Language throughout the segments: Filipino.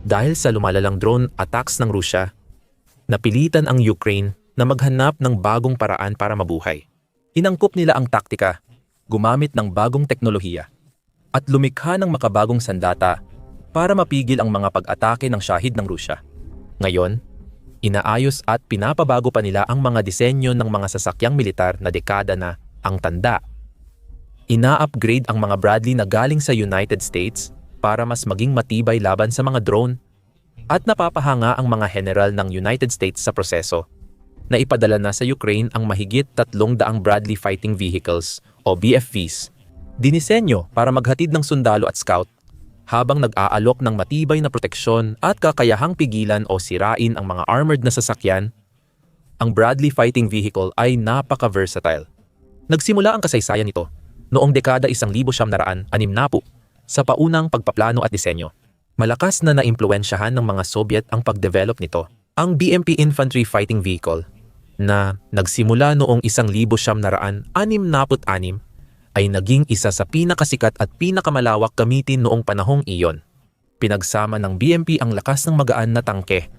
Dahil sa lumalalang drone attacks ng Rusya, napilitan ang Ukraine na maghanap ng bagong paraan para mabuhay. Inangkop nila ang taktika, gumamit ng bagong teknolohiya, at lumikha ng makabagong sandata para mapigil ang mga pag-atake ng shahid ng Rusya. Ngayon, inaayos at pinapabago pa nila ang mga disenyo ng mga sasakyang militar na dekada na ang tanda. Ina-upgrade ang mga Bradley na galing sa United States para mas maging matibay laban sa mga drone at napapahanga ang mga general ng United States sa proseso. Na ipadala na sa Ukraine ang mahigit 300 Bradley Fighting Vehicles o BFVs, dinisenyo para maghatid ng sundalo at scout habang nag-aalok ng matibay na proteksyon at kakayahang pigilan o sirain ang mga armored na sasakyan, ang Bradley Fighting Vehicle ay napaka-versatile. Nagsimula ang kasaysayan nito noong dekada 1960 sa paunang pagpaplano at disenyo. Malakas na naimpluensyahan ng mga Soviet ang pagdevelop nito. Ang BMP Infantry Fighting Vehicle na nagsimula noong 1966 ay naging isa sa pinakasikat at pinakamalawak gamitin noong panahong iyon. Pinagsama ng BMP ang lakas ng magaan na tangke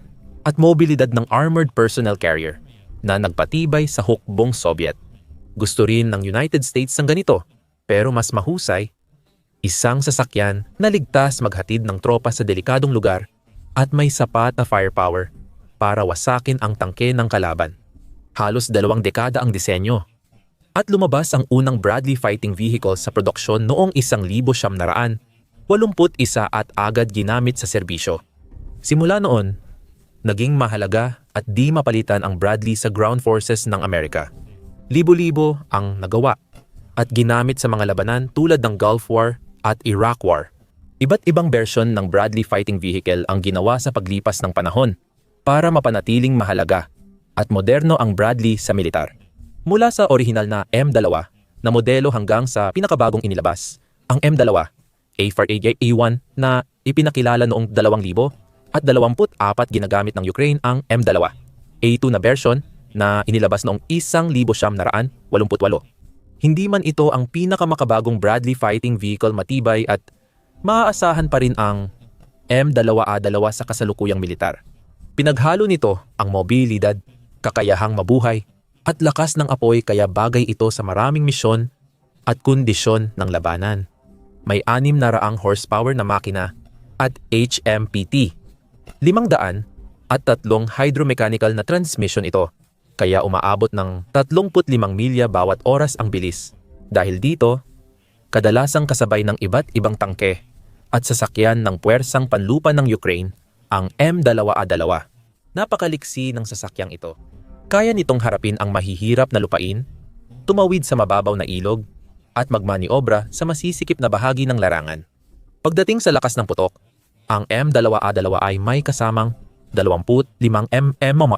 at mobilidad ng armored personnel carrier na nagpatibay sa hukbong Soviet. Gusto rin ng United States ng ganito pero mas mahusay Isang sasakyan na ligtas maghatid ng tropa sa delikadong lugar at may sapat na firepower para wasakin ang tangke ng kalaban. Halos dalawang dekada ang disenyo. At lumabas ang unang Bradley Fighting Vehicle sa produksyon noong 1981 at agad ginamit sa serbisyo. Simula noon, naging mahalaga at di mapalitan ang Bradley sa ground forces ng Amerika. Libo-libo ang nagawa at ginamit sa mga labanan tulad ng Gulf War at Iraq War. Iba't ibang version ng Bradley Fighting Vehicle ang ginawa sa paglipas ng panahon para mapanatiling mahalaga at moderno ang Bradley sa militar. Mula sa orihinal na M2 na modelo hanggang sa pinakabagong inilabas, ang M2 A4A1 na ipinakilala noong 2000 at 24 ginagamit ng Ukraine ang M2 A2 na version na inilabas noong 1988. Hindi man ito ang pinakamakabagong Bradley fighting vehicle matibay at maaasahan pa rin ang M2A2 sa kasalukuyang militar. Pinaghalo nito ang mobilidad, kakayahang mabuhay, at lakas ng apoy kaya bagay ito sa maraming misyon at kondisyon ng labanan. May anim na raang horsepower na makina at HMPT. Limang daan at tatlong hydromechanical na transmission ito kaya umaabot ng 35 milya bawat oras ang bilis. Dahil dito, kadalasang kasabay ng iba't ibang tangke at sasakyan ng puwersang panlupa ng Ukraine ang M2A2. Napakaliksi ng sasakyang ito. Kaya nitong harapin ang mahihirap na lupain, tumawid sa mababaw na ilog, at magmaniobra sa masisikip na bahagi ng larangan. Pagdating sa lakas ng putok, ang M2A2 ay may kasamang 25 mm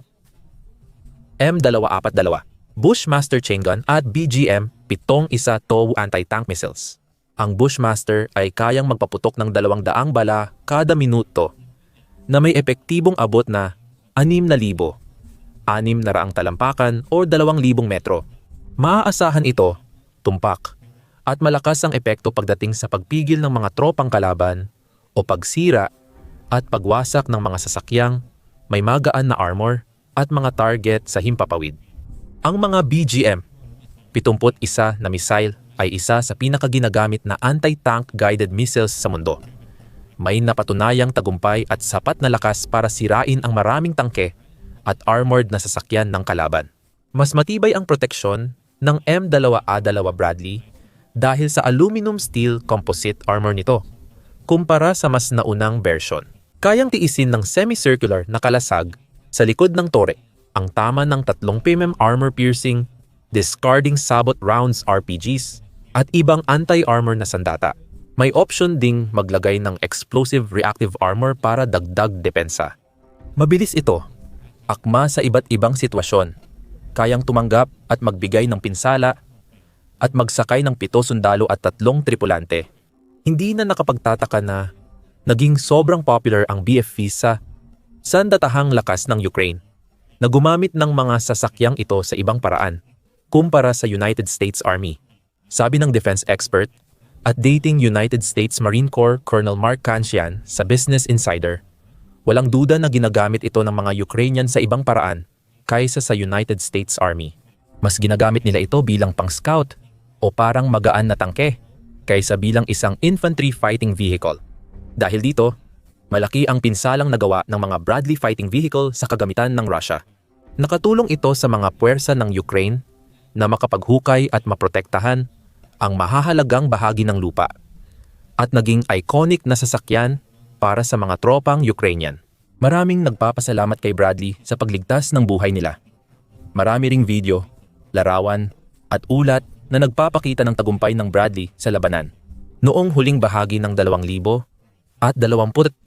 M242, Bushmaster chain gun at BGM pitong isa TOW anti-tank missiles. Ang Bushmaster ay kayang magpaputok ng 200 bala kada minuto na may epektibong abot na 6,000, 6 na raang talampakan o 2,000 metro. Maaasahan ito, tumpak, at malakas ang epekto pagdating sa pagpigil ng mga tropang kalaban o pagsira at pagwasak ng mga sasakyang may magaan na armor at mga target sa himpapawid. Ang mga BGM, 71 na missile ay isa sa pinakaginagamit na anti-tank guided missiles sa mundo. May napatunayang tagumpay at sapat na lakas para sirain ang maraming tangke at armored na sasakyan ng kalaban. Mas matibay ang proteksyon ng M2A2 Bradley dahil sa aluminum steel composite armor nito kumpara sa mas naunang version. Kayang tiisin ng semicircular na kalasag sa likod ng tore, ang tama ng 3 mm armor-piercing, discarding sabot rounds RPGs, at ibang anti-armor na sandata. May option ding maglagay ng explosive reactive armor para dagdag depensa. Mabilis ito, akma sa iba't ibang sitwasyon, kayang tumanggap at magbigay ng pinsala at magsakay ng pito sundalo at tatlong tripulante. Hindi na nakapagtataka na naging sobrang popular ang BFV sa sandatahang lakas ng Ukraine na gumamit ng mga sasakyang ito sa ibang paraan kumpara sa United States Army. Sabi ng defense expert at dating United States Marine Corps Colonel Mark Kansian sa Business Insider, Walang duda na ginagamit ito ng mga Ukrainian sa ibang paraan kaysa sa United States Army. Mas ginagamit nila ito bilang pang-scout o parang magaan na tangke kaysa bilang isang infantry fighting vehicle. Dahil dito, malaki ang pinsalang nagawa ng mga Bradley fighting vehicle sa kagamitan ng Russia. Nakatulong ito sa mga puwersa ng Ukraine na makapaghukay at maprotektahan ang mahahalagang bahagi ng lupa at naging iconic na sasakyan para sa mga tropang Ukrainian. Maraming nagpapasalamat kay Bradley sa pagligtas ng buhay nila. Marami ring video, larawan, at ulat na nagpapakita ng tagumpay ng Bradley sa labanan. Noong huling bahagi ng 2000 at 23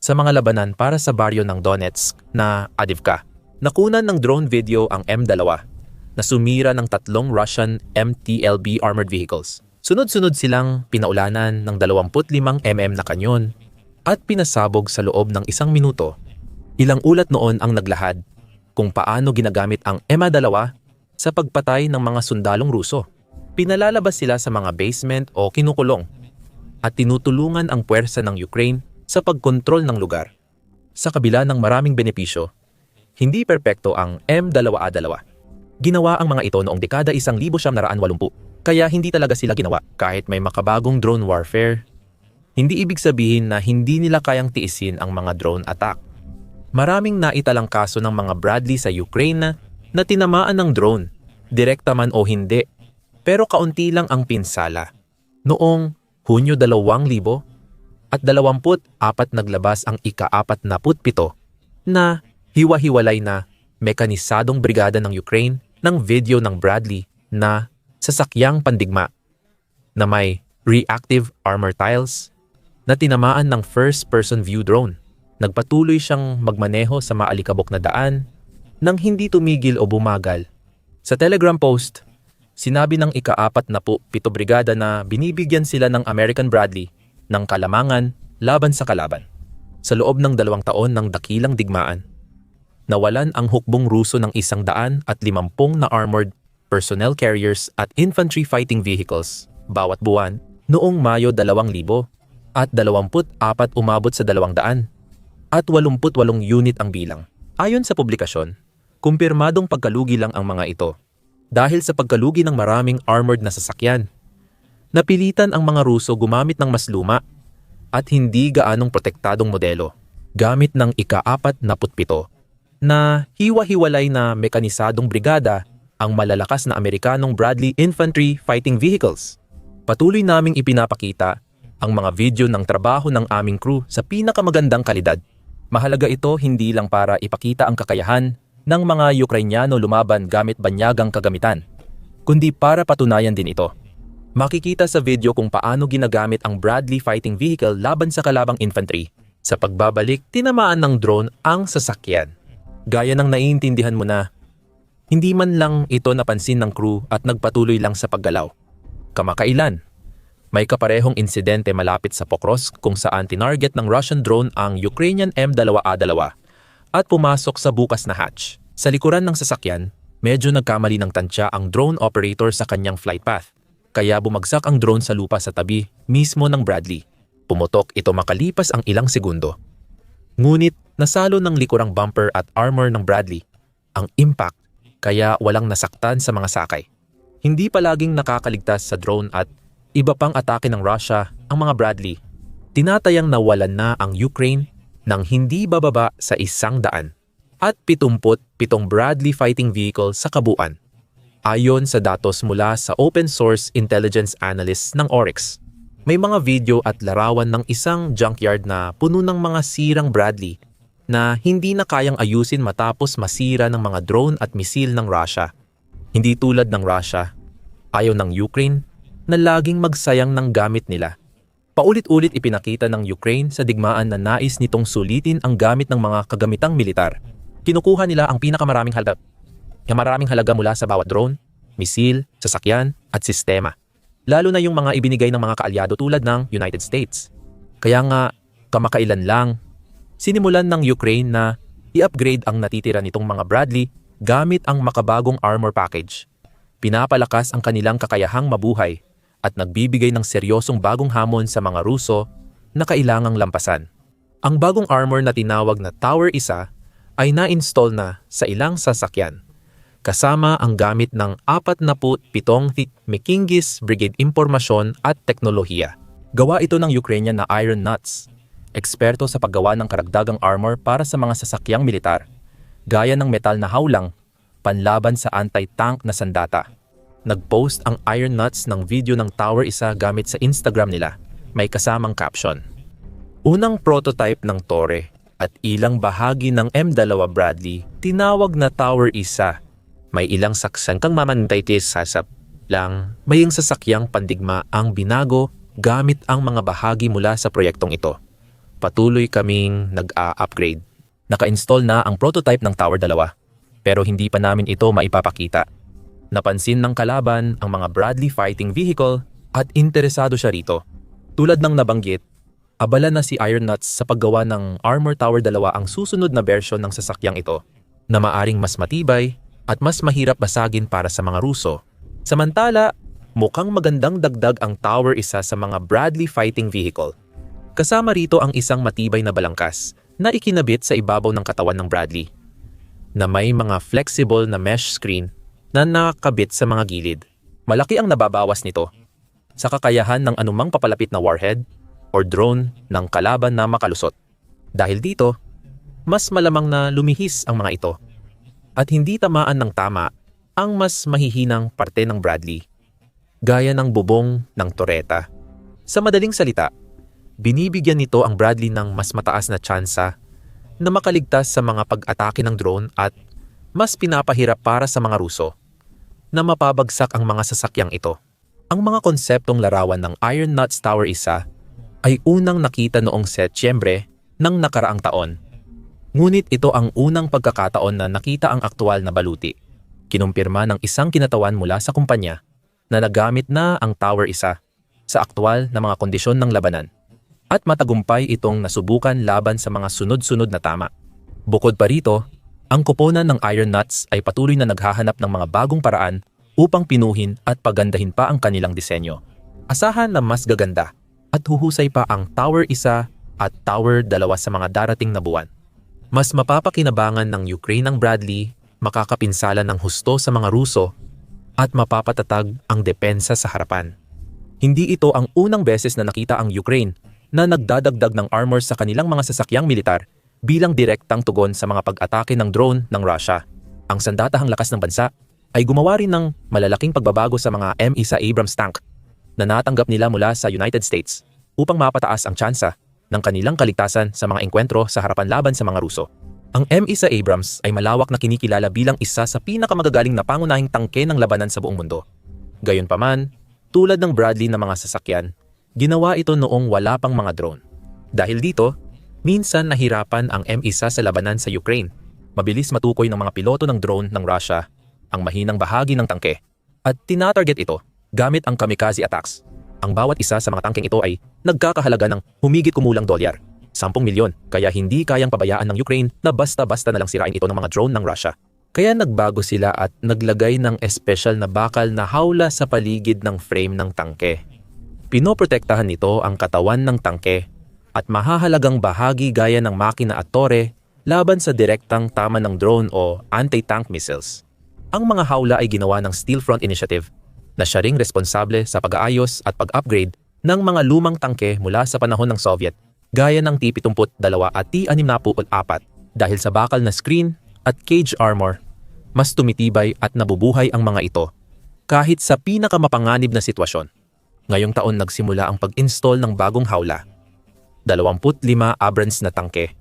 sa mga labanan para sa baryo ng Donetsk na Adivka, nakunan ng drone video ang M2 na sumira ng tatlong Russian MTLB armored vehicles. Sunod-sunod silang pinaulanan ng 25 mm na kanyon at pinasabog sa loob ng isang minuto. Ilang ulat noon ang naglahad kung paano ginagamit ang EMA-2 sa pagpatay ng mga sundalong Ruso. Pinalalabas sila sa mga basement o kinukulong at tinutulungan ang puwersa ng Ukraine sa pagkontrol ng lugar. Sa kabila ng maraming benepisyo, hindi perpekto ang M2A2. Ginawa ang mga ito noong dekada 1980 kaya hindi talaga sila ginawa kahit may makabagong drone warfare. Hindi ibig sabihin na hindi nila kayang tiisin ang mga drone attack. Maraming naitalang kaso ng mga Bradley sa Ukraine na, na tinamaan ng drone, direkta man o hindi. Pero kaunti lang ang pinsala. Noong Hunyo 2000 at 24 naglabas ang ika-47 na hiwa-hiwalay na mekanisadong brigada ng Ukraine ng video ng Bradley na sasakyang pandigma na may reactive armor tiles na tinamaan ng first-person view drone. Nagpatuloy siyang magmaneho sa maalikabok na daan nang hindi tumigil o bumagal. Sa Telegram post, sinabi ng ika-apat na po pito brigada na binibigyan sila ng American Bradley ng kalamangan laban sa kalaban. Sa loob ng dalawang taon ng dakilang digmaan, nawalan ang hukbong Ruso ng isang daan at limampung na armored personnel carriers at infantry fighting vehicles bawat buwan noong Mayo 2000 at 24 umabot sa 200 at 88 unit ang bilang. Ayon sa publikasyon, kumpirmadong pagkalugi lang ang mga ito dahil sa pagkalugi ng maraming armored na sasakyan. Napilitan ang mga Ruso gumamit ng mas luma at hindi gaanong protektadong modelo gamit ng ika-apat na putpito na hiwa-hiwalay na mekanisadong brigada ang malalakas na Amerikanong Bradley Infantry Fighting Vehicles. Patuloy naming ipinapakita ang mga video ng trabaho ng aming crew sa pinakamagandang kalidad. Mahalaga ito hindi lang para ipakita ang kakayahan ng mga Ukrainyano lumaban gamit banyagang kagamitan, kundi para patunayan din ito. Makikita sa video kung paano ginagamit ang Bradley Fighting Vehicle laban sa kalabang infantry. Sa pagbabalik, tinamaan ng drone ang sasakyan. Gaya ng naiintindihan mo na hindi man lang ito napansin ng crew at nagpatuloy lang sa paggalaw. Kamakailan, may kaparehong insidente malapit sa Pokros kung saan tinarget ng Russian drone ang Ukrainian M2A2 at pumasok sa bukas na hatch. Sa likuran ng sasakyan, medyo nagkamali ng tansya ang drone operator sa kanyang flight path, kaya bumagsak ang drone sa lupa sa tabi mismo ng Bradley. Pumutok ito makalipas ang ilang segundo. Ngunit nasalo ng likurang bumper at armor ng Bradley. Ang impact kaya walang nasaktan sa mga sakay. Hindi palaging nakakaligtas sa drone at iba pang atake ng Russia ang mga Bradley. Tinatayang nawalan na ang Ukraine ng hindi bababa sa isang daan at 77 Bradley fighting vehicle sa kabuuan. Ayon sa datos mula sa open source intelligence analysts ng Oryx, may mga video at larawan ng isang junkyard na puno ng mga sirang Bradley na hindi na kayang ayusin matapos masira ng mga drone at misil ng Russia. Hindi tulad ng Russia, ayaw ng Ukraine na laging magsayang ng gamit nila. Paulit-ulit ipinakita ng Ukraine sa digmaan na nais nitong sulitin ang gamit ng mga kagamitang militar. Kinukuha nila ang pinakamaraming halaga, yung maraming halaga mula sa bawat drone, misil, sasakyan at sistema. Lalo na yung mga ibinigay ng mga kaalyado tulad ng United States. Kaya nga, kamakailan lang sinimulan ng Ukraine na i-upgrade ang natitira nitong mga Bradley gamit ang makabagong armor package. Pinapalakas ang kanilang kakayahang mabuhay at nagbibigay ng seryosong bagong hamon sa mga Ruso na kailangang lampasan. Ang bagong armor na tinawag na Tower Isa ay na-install na sa ilang sasakyan kasama ang gamit ng 47 Mekingis Brigade Impormasyon at Teknolohiya. Gawa ito ng Ukrainian na Iron Nuts, eksperto sa paggawa ng karagdagang armor para sa mga sasakyang militar, gaya ng metal na hawlang, panlaban sa anti-tank na sandata. Nag-post ang Iron Nuts ng video ng Tower Isa gamit sa Instagram nila. May kasamang caption. Unang prototype ng Torre at ilang bahagi ng M2 Bradley tinawag na Tower Isa. May ilang saksan kang mamantaytis sasap lang maying sasakyang pandigma ang binago gamit ang mga bahagi mula sa proyektong ito. Patuloy kaming nag-a-upgrade. Naka-install na ang prototype ng Tower 2 pero hindi pa namin ito maipapakita. Napansin ng kalaban ang mga Bradley fighting vehicle at interesado siya rito. Tulad ng nabanggit, abala na si Iron Nuts sa paggawa ng Armor Tower 2 ang susunod na version ng sasakyang ito na maaring mas matibay at mas mahirap basagin para sa mga Ruso. Samantala, mukhang magandang dagdag ang Tower isa sa mga Bradley fighting vehicle. Kasama rito ang isang matibay na balangkas na ikinabit sa ibabaw ng katawan ng Bradley na may mga flexible na mesh screen na nakakabit sa mga gilid. Malaki ang nababawas nito sa kakayahan ng anumang papalapit na warhead or drone ng kalaban na makalusot. Dahil dito, mas malamang na lumihis ang mga ito at hindi tamaan ng tama ang mas mahihinang parte ng Bradley, gaya ng bubong ng toreta. Sa madaling salita, binibigyan nito ang Bradley ng mas mataas na tsansa na makaligtas sa mga pag-atake ng drone at mas pinapahirap para sa mga Ruso na mapabagsak ang mga sasakyang ito. Ang mga konseptong larawan ng Iron Nuts Tower isa ay unang nakita noong Setyembre ng nakaraang taon. Ngunit ito ang unang pagkakataon na nakita ang aktual na baluti. Kinumpirma ng isang kinatawan mula sa kumpanya na nagamit na ang Tower isa sa aktual na mga kondisyon ng labanan at matagumpay itong nasubukan laban sa mga sunod-sunod na tama. Bukod pa rito, ang koponan ng Iron Nuts ay patuloy na naghahanap ng mga bagong paraan upang pinuhin at pagandahin pa ang kanilang disenyo. Asahan na mas gaganda at huhusay pa ang Tower 1 at Tower 2 sa mga darating na buwan. Mas mapapakinabangan ng Ukraine ang Bradley, makakapinsala ng husto sa mga Ruso at mapapatatag ang depensa sa harapan. Hindi ito ang unang beses na nakita ang Ukraine na nagdadagdag ng armor sa kanilang mga sasakyang militar bilang direktang tugon sa mga pag-atake ng drone ng Russia. Ang sandatahang lakas ng bansa ay gumawa rin ng malalaking pagbabago sa mga M1 Abrams tank na natanggap nila mula sa United States upang mapataas ang tsansa ng kanilang kaligtasan sa mga engkwentro sa harapan laban sa mga Ruso. Ang M1 Abrams ay malawak na kinikilala bilang isa sa pinakamagagaling na pangunahing tangke ng labanan sa buong mundo. Gayunpaman, tulad ng Bradley na mga sasakyan, ginawa ito noong wala pang mga drone. Dahil dito, Minsan nahirapan ang M1 sa labanan sa Ukraine. Mabilis matukoy ng mga piloto ng drone ng Russia ang mahinang bahagi ng tangke at tinatarget ito gamit ang kamikaze attacks. Ang bawat isa sa mga tangkeng ito ay nagkakahalaga ng humigit kumulang dolyar, 10 milyon, kaya hindi kayang pabayaan ng Ukraine na basta-basta na lang sirain ito ng mga drone ng Russia. Kaya nagbago sila at naglagay ng espesyal na bakal na hawla sa paligid ng frame ng tangke. Pinoprotektahan nito ang katawan ng tangke at mahahalagang bahagi gaya ng makina at tore laban sa direktang tama ng drone o anti-tank missiles. Ang mga hawla ay ginawa ng Steel Front Initiative na siya ring responsable sa pag-aayos at pag-upgrade ng mga lumang tangke mula sa panahon ng Soviet gaya ng T-72 at T-64 dahil sa bakal na screen at cage armor, mas tumitibay at nabubuhay ang mga ito kahit sa pinakamapanganib na sitwasyon. Ngayong taon nagsimula ang pag-install ng bagong hawla 25 Abrams na tangke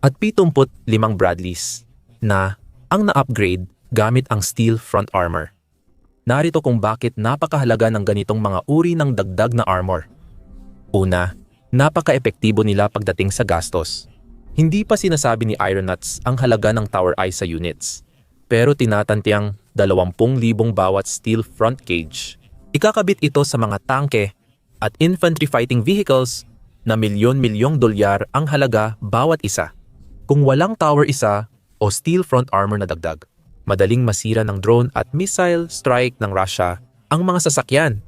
at 75 Bradleys na ang na-upgrade gamit ang steel front armor. Narito kung bakit napakahalaga ng ganitong mga uri ng dagdag na armor. Una, napaka-epektibo nila pagdating sa gastos. Hindi pa sinasabi ni Ironnuts ang halaga ng Tower Eye sa units, pero tinatantiang 20,000 bawat steel front cage. Ikakabit ito sa mga tangke at infantry fighting vehicles na milyon-milyong dolyar ang halaga bawat isa. Kung walang tower isa o steel front armor na dagdag, madaling masira ng drone at missile strike ng Russia ang mga sasakyan.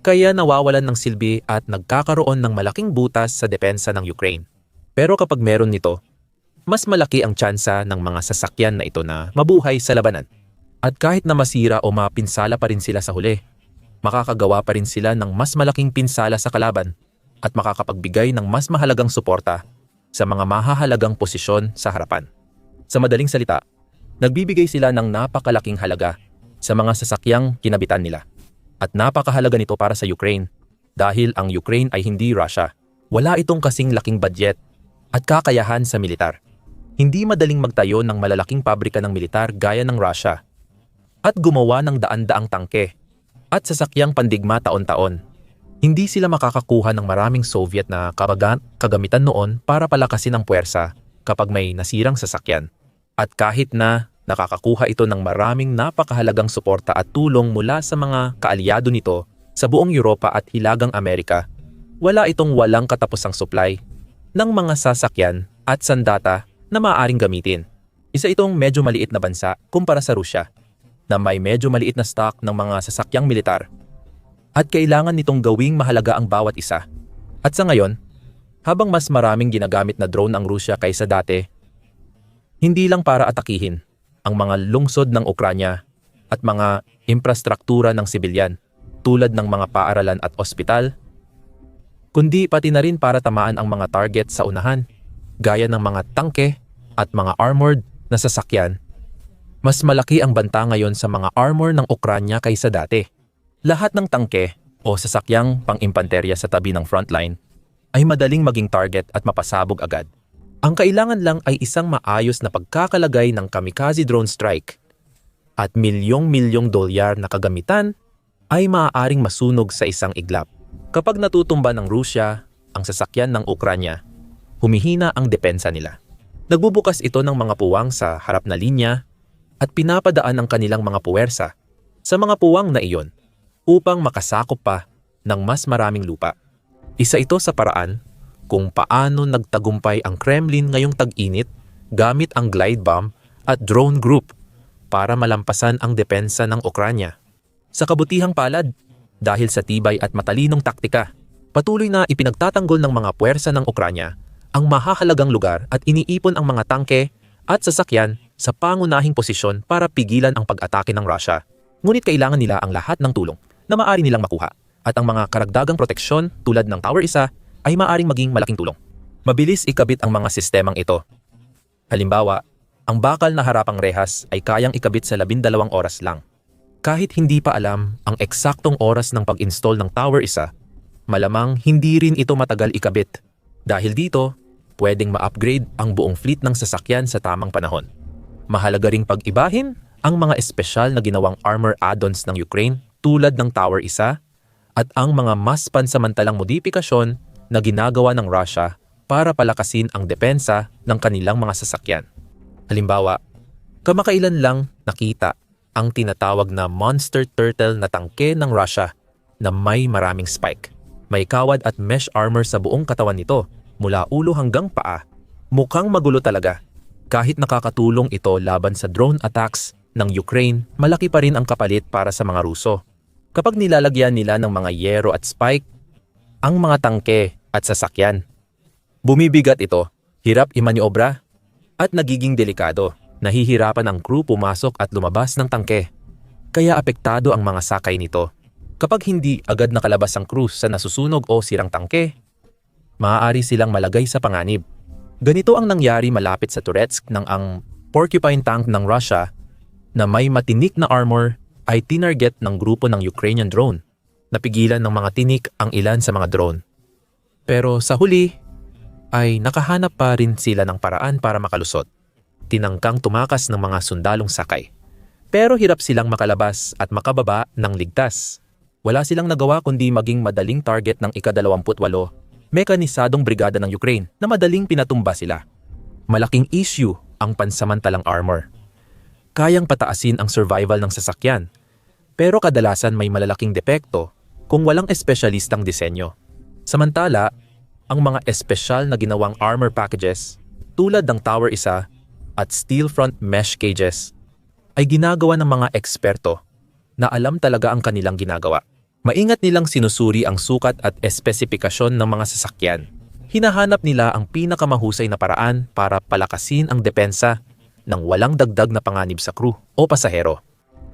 Kaya nawawalan ng silbi at nagkakaroon ng malaking butas sa depensa ng Ukraine. Pero kapag meron nito, mas malaki ang tsansa ng mga sasakyan na ito na mabuhay sa labanan. At kahit na masira o mapinsala pa rin sila sa huli, makakagawa pa rin sila ng mas malaking pinsala sa kalaban at makakapagbigay ng mas mahalagang suporta sa mga mahahalagang posisyon sa harapan. Sa madaling salita, nagbibigay sila ng napakalaking halaga sa mga sasakyang kinabitan nila. At napakahalaga nito para sa Ukraine dahil ang Ukraine ay hindi Russia. Wala itong kasing laking budget at kakayahan sa militar. Hindi madaling magtayo ng malalaking pabrika ng militar gaya ng Russia at gumawa ng daan-daang tangke at sasakyang pandigma taon-taon. Hindi sila makakakuha ng maraming Soviet na kabagan, kagamitan noon para palakasin ang puwersa kapag may nasirang sasakyan. At kahit na nakakakuha ito ng maraming napakahalagang suporta at tulong mula sa mga kaalyado nito sa buong Europa at Hilagang Amerika, wala itong walang katapusang supply ng mga sasakyan at sandata na maaaring gamitin. Isa itong medyo maliit na bansa kumpara sa Rusya na may medyo maliit na stock ng mga sasakyang militar at kailangan nitong gawing mahalaga ang bawat isa. At sa ngayon, habang mas maraming ginagamit na drone ang Rusya kaysa dati, hindi lang para atakihin ang mga lungsod ng Ukranya at mga infrastruktura ng sibilyan tulad ng mga paaralan at ospital, kundi pati na rin para tamaan ang mga target sa unahan, gaya ng mga tangke at mga armored na sasakyan mas malaki ang banta ngayon sa mga armor ng Ukranya kaysa dati. Lahat ng tangke o sasakyang pang-impanterya sa tabi ng frontline ay madaling maging target at mapasabog agad. Ang kailangan lang ay isang maayos na pagkakalagay ng kamikaze drone strike at milyong-milyong dolyar na kagamitan ay maaaring masunog sa isang iglap. Kapag natutumba ng Rusya ang sasakyan ng Ukranya, humihina ang depensa nila. Nagbubukas ito ng mga puwang sa harap na linya at pinapadaan ang kanilang mga puwersa sa mga puwang na iyon upang makasakop pa ng mas maraming lupa. Isa ito sa paraan kung paano nagtagumpay ang Kremlin ngayong tag-init gamit ang glide bomb at drone group para malampasan ang depensa ng Ukranya. Sa kabutihang palad, dahil sa tibay at matalinong taktika, patuloy na ipinagtatanggol ng mga puwersa ng Ukranya ang mahahalagang lugar at iniipon ang mga tangke at sasakyan sa pangunahing posisyon para pigilan ang pag-atake ng Russia. Ngunit kailangan nila ang lahat ng tulong na maaari nilang makuha at ang mga karagdagang proteksyon tulad ng Tower 1 ay maaring maging malaking tulong. Mabilis ikabit ang mga sistemang ito. Halimbawa, ang bakal na harapang rehas ay kayang ikabit sa 12 oras lang. Kahit hindi pa alam ang eksaktong oras ng pag-install ng Tower 1, malamang hindi rin ito matagal ikabit. Dahil dito, pwedeng ma-upgrade ang buong fleet ng sasakyan sa tamang panahon. Mahalaga ring pag-ibahin ang mga espesyal na ginawang armor add-ons ng Ukraine tulad ng Tower 1 at ang mga mas pansamantalang modifikasyon na ginagawa ng Russia para palakasin ang depensa ng kanilang mga sasakyan. Halimbawa, kamakailan lang nakita ang tinatawag na monster turtle na tangke ng Russia na may maraming spike. May kawad at mesh armor sa buong katawan nito mula ulo hanggang paa. Mukhang magulo talaga kahit nakakatulong ito laban sa drone attacks ng Ukraine, malaki pa rin ang kapalit para sa mga Ruso. Kapag nilalagyan nila ng mga yero at spike, ang mga tangke at sasakyan. Bumibigat ito, hirap imaniobra, at nagiging delikado. Nahihirapan ang crew pumasok at lumabas ng tangke. Kaya apektado ang mga sakay nito. Kapag hindi agad nakalabas ang crew sa nasusunog o sirang tangke, maaari silang malagay sa panganib. Ganito ang nangyari malapit sa Turetsk nang ang porcupine tank ng Russia na may matinik na armor ay tinarget ng grupo ng Ukrainian drone. Napigilan ng mga tinik ang ilan sa mga drone. Pero sa huli, ay nakahanap pa rin sila ng paraan para makalusot. Tinangkang tumakas ng mga sundalong sakay. Pero hirap silang makalabas at makababa ng ligtas. Wala silang nagawa kundi maging madaling target ng ika-28 mekanisadong brigada ng Ukraine na madaling pinatumba sila. Malaking issue ang pansamantalang armor. Kayang pataasin ang survival ng sasakyan, pero kadalasan may malalaking depekto kung walang espesyalistang disenyo. Samantala, ang mga espesyal na ginawang armor packages tulad ng Tower 1 at steel front mesh cages ay ginagawa ng mga eksperto na alam talaga ang kanilang ginagawa. Maingat nilang sinusuri ang sukat at espesipikasyon ng mga sasakyan. Hinahanap nila ang pinakamahusay na paraan para palakasin ang depensa ng walang dagdag na panganib sa crew o pasahero.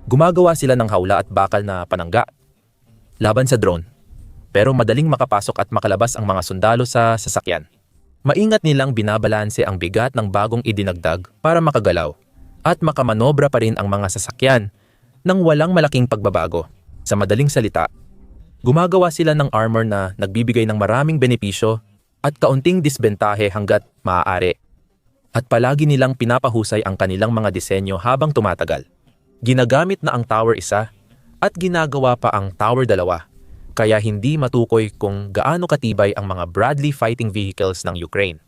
Gumagawa sila ng hawla at bakal na panangga laban sa drone. Pero madaling makapasok at makalabas ang mga sundalo sa sasakyan. Maingat nilang binabalanse ang bigat ng bagong idinagdag para makagalaw at makamanobra pa rin ang mga sasakyan nang walang malaking pagbabago. Sa madaling salita, gumagawa sila ng armor na nagbibigay ng maraming benepisyo at kaunting disbentahe hanggat maaari. At palagi nilang pinapahusay ang kanilang mga disenyo habang tumatagal. Ginagamit na ang Tower 1 at ginagawa pa ang Tower 2 kaya hindi matukoy kung gaano katibay ang mga Bradley fighting vehicles ng Ukraine.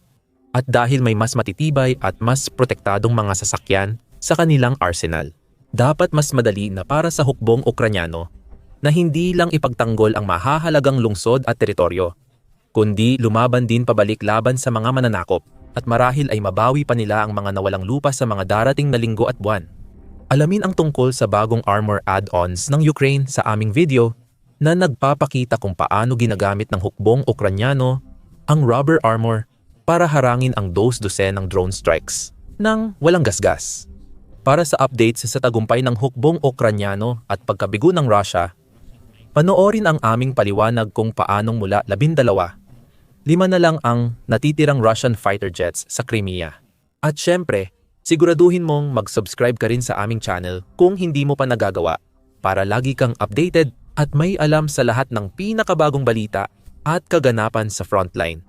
At dahil may mas matitibay at mas protektadong mga sasakyan sa kanilang arsenal, dapat mas madali na para sa hukbong Ukranyano na hindi lang ipagtanggol ang mahahalagang lungsod at teritoryo, kundi lumaban din pabalik laban sa mga mananakop at marahil ay mabawi pa nila ang mga nawalang lupa sa mga darating na linggo at buwan. Alamin ang tungkol sa bagong armor add-ons ng Ukraine sa aming video na nagpapakita kung paano ginagamit ng hukbong Ukranyano ang rubber armor para harangin ang dos-dosen ng drone strikes ng walang gasgas. Para sa updates sa tagumpay ng hukbong Ukranyano at pagkabigo ng Russia, panoorin ang aming paliwanag kung paanong mula labindalawa, lima na lang ang natitirang Russian fighter jets sa Crimea. At syempre, siguraduhin mong mag-subscribe ka rin sa aming channel kung hindi mo pa nagagawa para lagi kang updated at may alam sa lahat ng pinakabagong balita at kaganapan sa frontline.